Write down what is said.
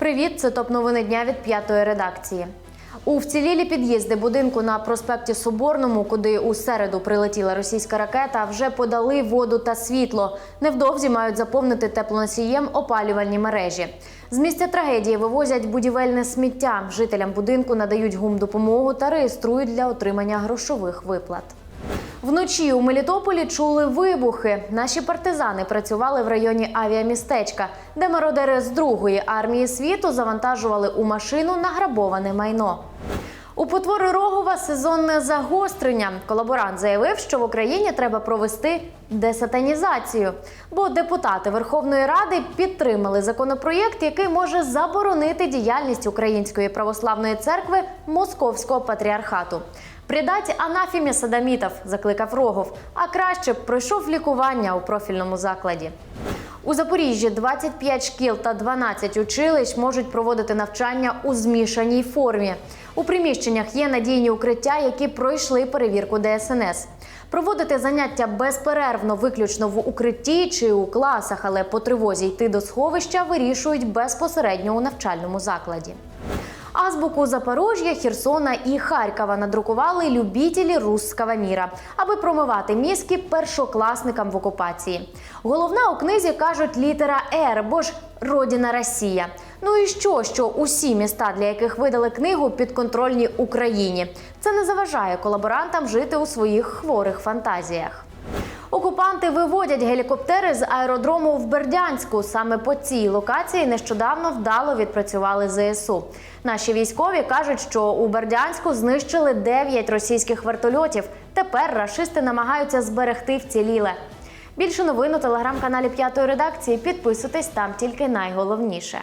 привіт! Це топ новини дня від п'ятої редакції. У вцілілі під'їзди будинку на проспекті Соборному, куди у середу прилетіла російська ракета, вже подали воду та світло. Невдовзі мають заповнити теплоносієм опалювальні мережі. З місця трагедії вивозять будівельне сміття. Жителям будинку надають гумдопомогу та реєструють для отримання грошових виплат. Вночі у Мелітополі чули вибухи. Наші партизани працювали в районі авіамістечка, де мародери з другої армії світу завантажували у машину награбоване майно. У потвори Рогова сезонне загострення. Колаборант заявив, що в Україні треба провести десатанізацію, бо депутати Верховної Ради підтримали законопроєкт, який може заборонити діяльність Української православної церкви Московського патріархату. Придать анафімі садамітів, закликав Рогов, а краще б пройшов лікування у профільному закладі. У Запоріжжі 25 шкіл та 12 училищ можуть проводити навчання у змішаній формі. У приміщеннях є надійні укриття, які пройшли перевірку ДСНС. Проводити заняття безперервно, виключно в укритті чи у класах, але по тривозі йти до сховища вирішують безпосередньо у навчальному закладі. Азбуку Запорожжя, Херсона і Харкова надрукували любітелі русского міра, аби промивати мізки першокласникам в окупації. Головна у книзі кажуть літера Р, бо ж родина Росія. Ну і що, що усі міста, для яких видали книгу, підконтрольні Україні. Це не заважає колаборантам жити у своїх хворих фантазіях. Окупанти виводять гелікоптери з аеродрому в Бердянську. Саме по цій локації нещодавно вдало відпрацювали ЗСУ. Наші військові кажуть, що у Бердянську знищили 9 російських вертольотів. Тепер рашисти намагаються зберегти вціліле. Більше новин у телеграм-каналі п'ятої редакції. Підписуйтесь там тільки найголовніше.